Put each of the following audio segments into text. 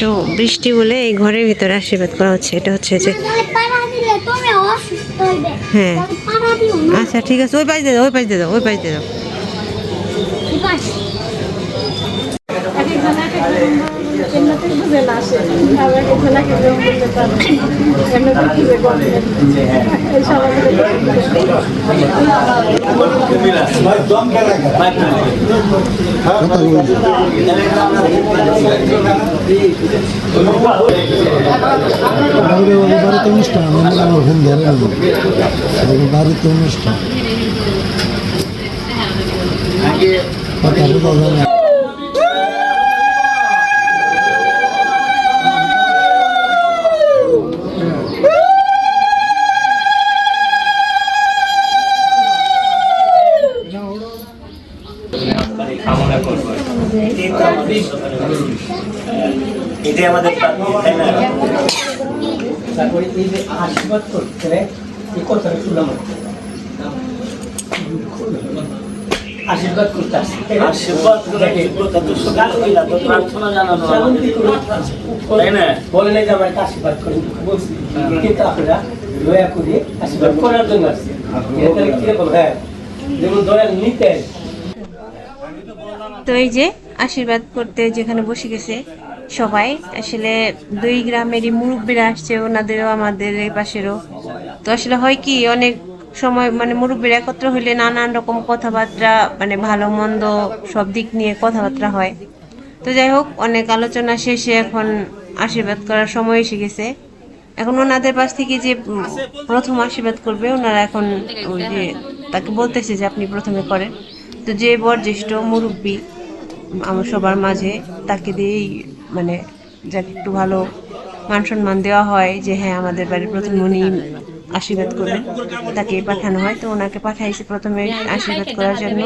তো বৃষ্টি বলে এই ঘরের ভিতরে আশীর্বাদ করা হচ্ছে। এটা হচ্ছে যে হ্যাঁ। আচ্ছা ঠিক আছে, ওই পাশ দিয়ে দাও, ওই পাশ দিয়ে দাও, ওই পাশ দিয়ে দাও। ওদের বাড়িতে অনুষ্ঠান আমার আমার ঘুম ধরে বাড়িতে অনুষ্ঠান কথা আশীর্বাদ করতে এই কথাটা শুনলাম আশীর্বাদ করতে আসছে? আশীর্বাদ করে প্রার্থনা জানানো বলে নাই যে আমার আশীর্বাদ করেন বলছি। কিন্তু আপনারা দয়া করে আশীর্বাদ করার জন্য আসছে কীরকম হ্যাঁ। যেমন দয়া নিতেন। তো এই যে আশীর্বাদ করতে যেখানে বসে গেছে সবাই। আসলে দুই গ্রামেরই মুরব্বীরা আসছে, ওনাদেরও, আমাদের এই পাশেরও। তো আসলে হয় কি, অনেক সময় মানে মুরব্বীরা একত্র হইলে নানান রকম কথাবার্তা মানে ভালো, মন্দ সব দিক নিয়ে কথাবার্তা হয়। তো যাই হোক, অনেক আলোচনা শেষে এখন আশীর্বাদ করার সময় এসে গেছে। এখন ওনাদের পাশ থেকে যে প্রথম আশীর্বাদ করবে, ওনারা এখন ওই যে তাকে বলতেছে যে আপনি প্রথমে করেন। তো যে বয়োজ্যেষ্ঠ মুরব্বী, আমার সবার মাঝে, তাকে দিয়েই মানে যাকে, একটু ভালো মান সম্মান দেওয়া হয় যে হ্যাঁ আমাদের বাড়ির প্রথম উনি আশীর্বাদ করবেন তাকে পাঠানো হয়। তো ওনাকে পাঠাইছে প্রথমে আশীর্বাদ করার জন্য।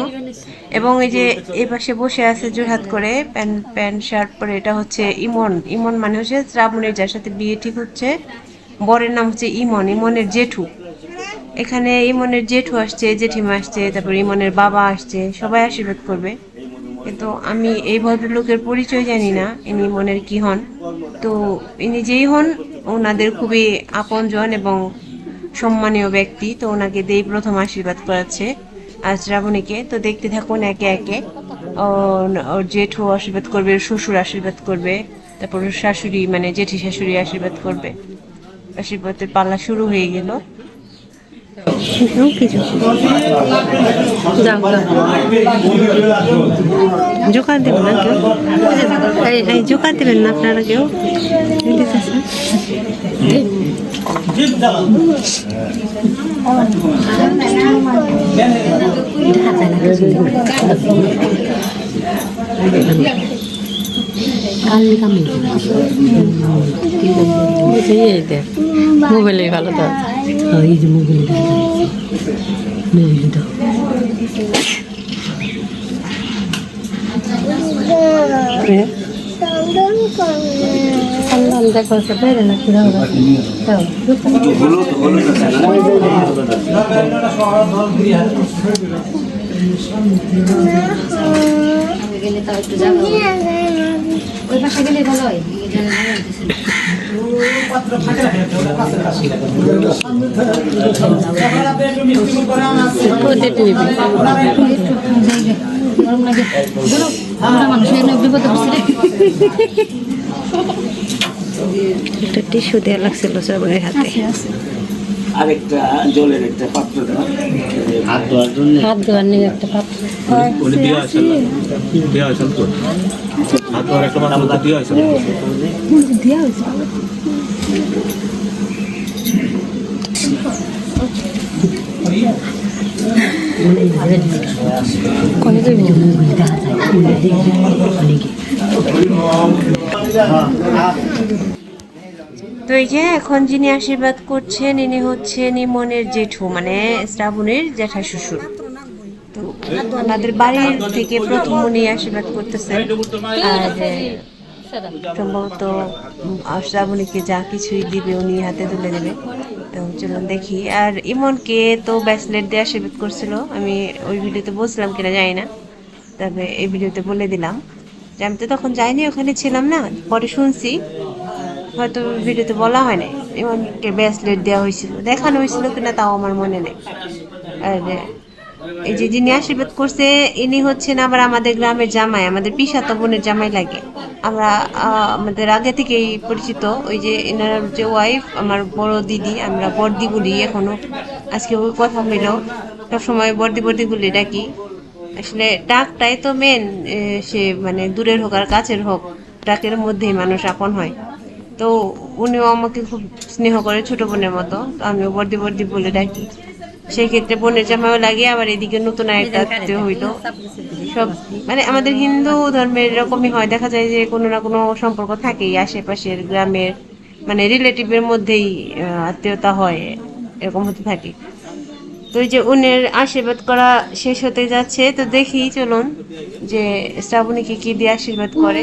এবং এই যে এই পাশে বসে আছে জোরহাত করে প্যান্ট প্যান্ট, শার্ট পরে, এটা হচ্ছে ইমন। ইমন মানে হচ্ছে শ্রাবণের, যার সাথে বিয়ে ঠিক হচ্ছে। বরের নাম হচ্ছে ইমন, ইমনের জেঠু। এখানে ইমনের জেঠু আসছে, জেঠিমা আসছে, তারপর ইমনের বাবা আসছে, সবাই আশীর্বাদ করবে। কিন্তু আমি এই ভদ্রলোকের পরিচয় জানি না, ইনি মনের কি হন। তো ইনি যেই হন, ওনাদের খুবই আপনজন এবং সম্মানীয় ব্যক্তি। তো ওনাকে দেই প্রথম আশীর্বাদ করাচ্ছে আর শ্রাবণীকে। তো দেখতে থাকুন একে একে। ওর জেঠু আশীর্বাদ করবে শ্বশুর আশীর্বাদ করবে, তারপর শাশুড়ি মানে জেঠি শাশুড়ি আশীর্বাদ করবে। আশীর্বাদের পাল্লা শুরু হয়ে গেল। জোকার দেবেন না কেউ? এই জোকার দেবেন না আপনারা কেউ? দিতেছেন মোবাইলে ভালো তো এই যে মোবাইল মোবাইল দাও সন্ধান দেখো সে বেড়ে না কি হবে দাও ওই পাশে গেলে ভালো হয় ওদের নিবি একটা টিস্যু দেওয়া লাগছিল সবার হাতে। আরেকটা জলের একটা পাত্র দাও। হাত ধোয়ার জন্য? হাত ধোয়ার নিয়ে একটা পাত্র। উনি বিয়ে হয়েছিল বিয়ে হয়েছিল তো হাত ধোয়ার একটা মাথা বিয়ে হয়েছিল কনে যাবি দেখা যায়। দেখি অনেকে তো এই যে এখন যিনি আশীর্বাদ করছেন, ইনি হচ্ছেন ইমনের জেঠু মানে শ্রাবণের জ্যাঠা শ্বশুর। তো বাড়ির থেকে প্রথম উনি আশীর্বাদ করতেছেন। আর সম্ভবত শ্রাবণীকে যা কিছুই দিবে উনি হাতে তুলে দেবে। তো চলুন দেখি। আর ইমনকে তো ব্যাসলেট দিয়ে আশীর্বাদ করছিল। আমি ওই ভিডিওতে বলছিলাম কিনা জানি না। তবে এই ভিডিওতে বলে দিলাম। আমি তো তখন যাইনি, ওখানে ছিলাম না। পরে শুনছি হয়তো ভিডিওতে বলা হয় নাই। ইমনকে ব্রেসলেট দেওয়া হয়েছিল। দেখানো হয়েছিল কিনা তাও আমার মনে নেই। আর এই যে যিনি আশীর্বাদ করছে, ইনি হচ্ছেন আবার আমাদের গ্রামের জামাই, আমাদের পিসাতো বোনের জামাই লাগে। আমরা আমাদের আগে থেকেই পরিচিত ওই যে এনার যে ওয়াইফ আমার বড় দিদি, আমরা বর্দি বলি এখনও। আজকে ওই কথা হইল। সবসময় বর্দি বর্দি বলি ডাকি। আসলে ডাকটাই তো মেন সে মানে দূরের হোক আর কাছের হোক, ডাকের মধ্যেই মানুষ আপন হয়। তো উনিও আমাকে খুব স্নেহ করে ছোট বোনের মতো। তো আমিও বর্দি বর্দি বলে ডাকি। সেই ক্ষেত্রে বোনের জামাও লাগে আবার এদিকে নতুন একটা আত্মীয় হইল। সব মানে আমাদের হিন্দু ধর্মের এরকমই হয়। দেখা যায় যে কোনো না কোনো সম্পর্ক থাকেই আশেপাশের গ্রামের মানে রিলেটিভের মধ্যেই আত্মীয়তা হয় এরকম হতে থাকে। তো এই যে উনের আশীর্বাদ করা শেষ হতে যাচ্ছে তো দেখি চলুন যে শ্রাবণীকে কি দিয়ে আশীর্বাদ করে।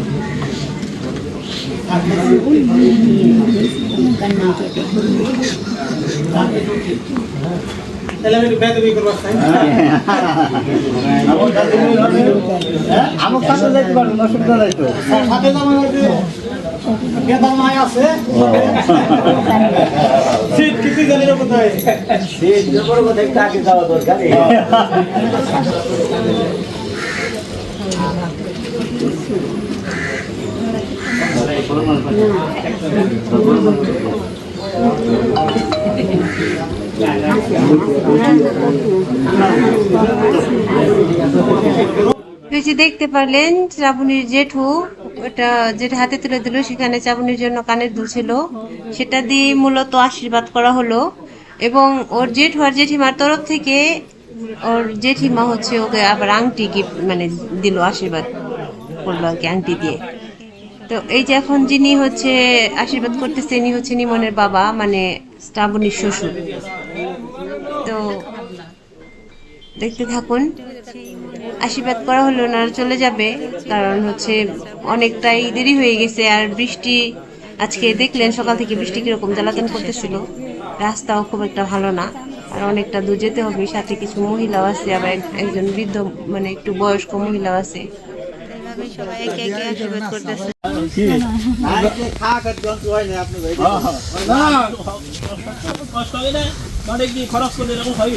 আমার কাছে যাইতে পারবেন অসুবিধা নাই তো সিট জবর কোথায় কাকে যাওয়া দরকার এই যে দেখতে পারলেন শ্রাবণীর জেঠু, ওটা যেটা হাতে তুলে দিল, সেখানে শ্রাবণীর জন্য কানের দুল ছিল। সেটা দিয়ে মূলত আশীর্বাদ করা হলো। এবং ওর জেঠু আর জেঠিমার তরফ থেকে ওর জেঠিমা হচ্ছে ওকে আবার আংটি গিফট মানে দিল আশীর্বাদ করল আর কি, আংটি দিয়ে। তো এই যে এখন যিনি হচ্ছে আশীর্বাদ করতেছে, ইনি হচ্ছে নিমনের বাবা মানে শ্রাবণীর শ্বশুর তো দেখতে থাকুন, আশীর্বাদ করা হলো ওনারা চলে যাবে, কারণ হচ্ছে অনেকটাই দেরি হয়ে গেছে, আর বৃষ্টি আজকে দেখলেন, সকাল থেকে বৃষ্টি কীরকম জ্বালাতন করতেছিল, রাস্তাও খুব একটা ভালো না, আর অনেকটা দূর যেতে হবে, সাথে কিছু মহিলাও আছে, আবার একজন বৃদ্ধ মানে একটু বয়স্ক মহিলাও আছে। একে আশীর্বাদ করতেছে মানে কি খরচ এরকম হয়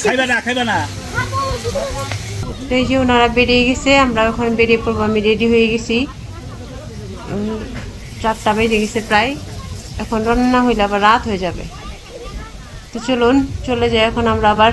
খাইবা না খাইবা না এই যে ওনারা বেরিয়ে গেছে, আমরা ওখানে বেরিয়ে পড়ব, আমি রেডি হয়ে গেছি। চারটা বেজে গেছে প্রায়। এখন রান্না হইলে আবার রাত হয়ে যাবে। তো চলুন, চলে যাই এখন আমরা আবার।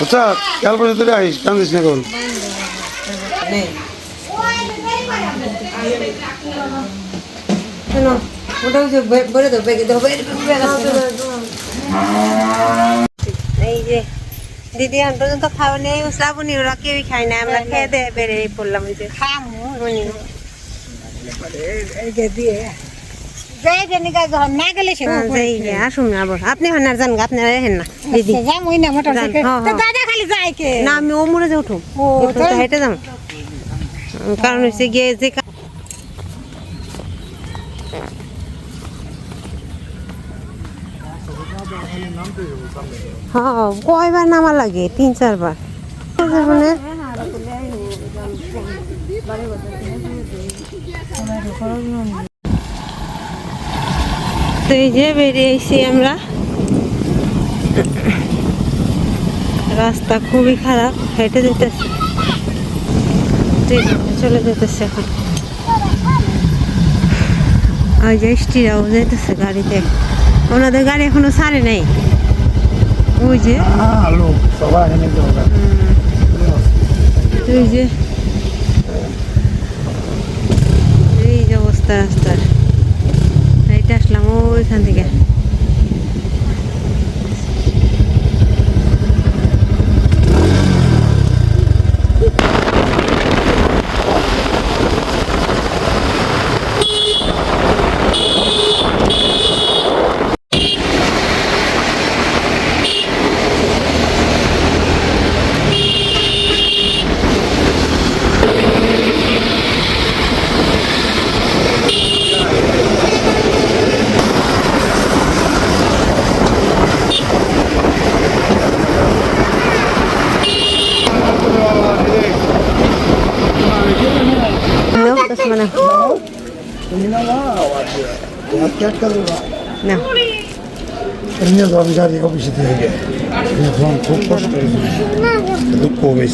আচ্ছা কাল পর্যন্ত আইস কান্দিস না কোন দিদি এখন পর্যন্ত খাওয়া নেই শ্রাবণী ওরা কেউই খায় না আমরা খেয়ে দিয়ে বেরিয়ে পড়লাম ওই যে উনি। যাই জানি গা যখন না গেলে সে হ্যাঁ, যাই গে, আসুন না আবার আপনি হন না জান আপনি হেন না দিদি। যাম ওই না মোটর যান, তো। দাদা খালি যায় কে? না আমি ও মরে হেঁটে যাম। কারণ হচ্ছে গিয়ে যে হ্যাঁ কয়বার নামা লাগে? তিন চারবার। তো এই যে বেরিয়েছি আমরা। রাস্তা খুবই খারাপ হেঁটে যেতেছে। চলে যেতেছে এখন। ওই যে স্টিরাও যেতেছে গাড়িতে। ওনাদের গাড়ি এখনও ছাড়ে নাই। ওই যে। ওই যে। এই যে অবস্থা রাস্তার। আসলাম ওইখান থেকে।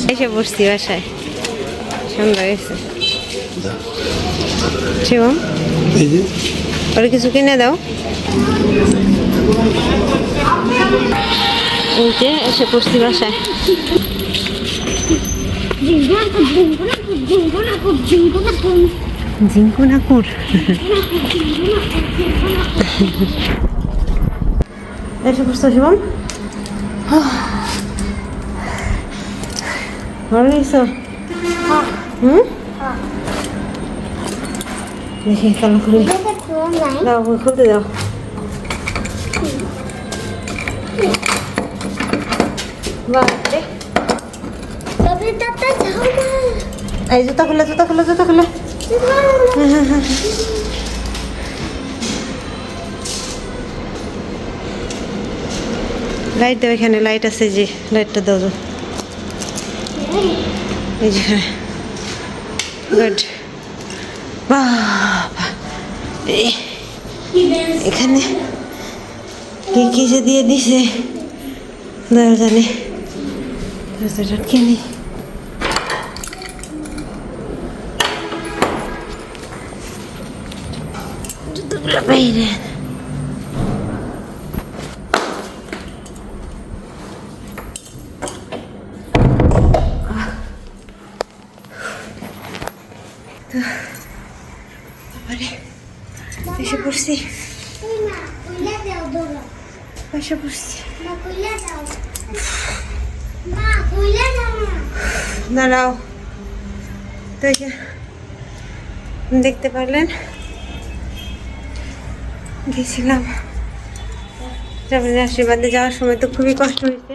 হয়েছে বসছি বাসায় সন্ধ্যা ওরা কিছু কিনে দাও এই এসে পড়ছি বাসায় নাকুর এসে পড়ছো শিবম ভালো গেছো হুম দেখি কালো খুলে দাও ওই খুলতে দাও বাপরে তবে তাতে যাও না এই জুতা খুলে জুতা খুলে জুতা খুলে লাইট দাও এখানে লাইট আছে যে লাইটটা দাও। এই যে গুড এখানে কি কি যে দিয়ে দিছে? দয়া জানে দরজাটা কিনি জুতোগুলো বাইরে তো তারপরে এসে পড়ছি না কইলা দাও দোরা এসে পড়ছি না কইলা দাও মা কইলা দাও না দাঁড়াও তো এই যে দেখতে পারলেন গেছিলাম আশীর্বাদে যাওয়ার সময় তো খুবই কষ্ট হয়েছে।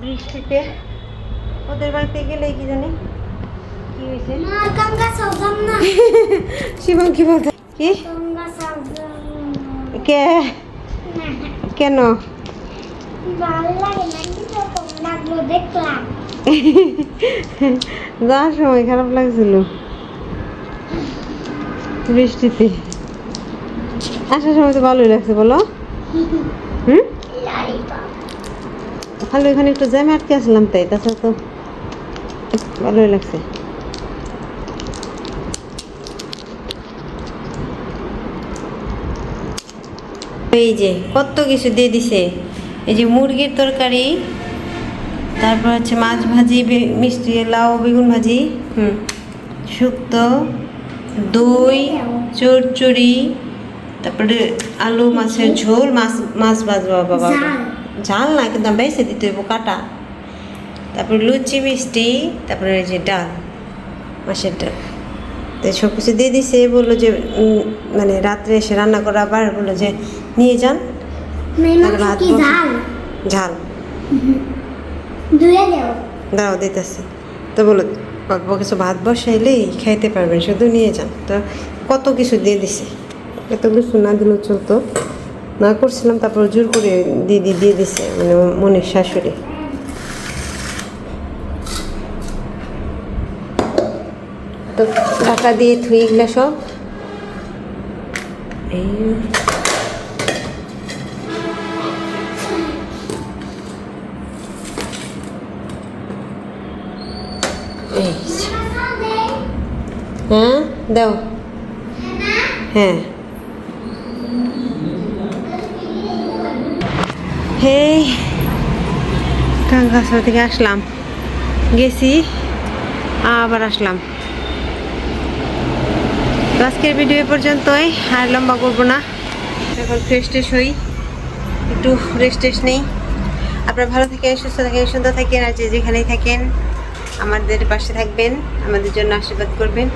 বৃষ্টিতে ওদের বাড়িতে গেলে কি জানি? কি হয়েছে? শিবম কি বলতে? কি? কে? কেন? যাওয়ার সময় খারাপ লাগছিল। বৃষ্টিতে। আসার সময় তো ভালোই লাগছে, বলো। হুম? এখানে একটু জ্যামে আটকে আসলাম তাই, তাছাড়া তো ভালোই লাগছে। এই যে, কত কিছু দিয়ে দিছে। এই যে মুরগির তরকারি, তারপর হচ্ছে মাছ ভাজি মিষ্টি, লাউ, বেগুন ভাজি, হুম, শুক্তো, দই চড়চড়ি তারপরে আলু মাছের ঝোল মাছ মাছ ভাজবা বাবা ঝাল। না কিন্তু বেছে দিতে হইব কাটা। তারপরে লুচি মিষ্টি তারপরে এই যে ডাল মাছের ডাল। তো সব কিছু দিয়ে দিছে বলল যে মানে রাত্রে এসে রান্না করা আবার বলল যে নিয়ে যান। ভাত ঝাল? দাও। দিতেছি। তো বলো অল্প কিছু ভাত বসাইলেই খাইতে পারবেন শুধু নিয়ে যান। তো কত কিছু দিয়ে দিছে? এত কিছু না দিলেও চলতো। না করছিলাম, তারপর জোর করে দিদি দিয়ে দিছে মানে মনির শাশুড়ি। তো টাকা দিয়ে থুই এগুলা সব। এই। হ্যাঁ দাও। হ্যাঁ। হেই কাঙ্গাসা থেকে আসলাম গেছি আবার আসলাম আজকের ভিডিও পর্যন্তই আর লম্বা করব না এখন ফ্রেশ ট্রেশ হই একটু রেস্ট টেস্ট নেই আপনারা ভালো থাকেন সুস্থ থাকেন সুন্দর থাকেন আর যে যেখানেই থাকেন আমাদের পাশে থাকবেন, আমাদের জন্য আশীর্বাদ করবেন।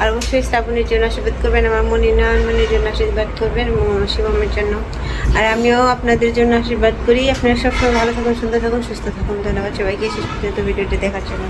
আর অবশ্যই স্থাপনের জন্য আশীর্বাদ করবেন, আমার মনি নয়নমণির জন্য আশীর্বাদ করবেন, শিবমের জন্য। আর আমিও আপনাদের জন্য আশীর্বাদ করি। আপনারা সবসময় ভালো থাকুন, সুন্দর থাকুন, সুস্থ থাকুন। ধন্যবাদ সবাইকে। শেষ পর্যন্ত ভিডিওটি দেখার জন্য।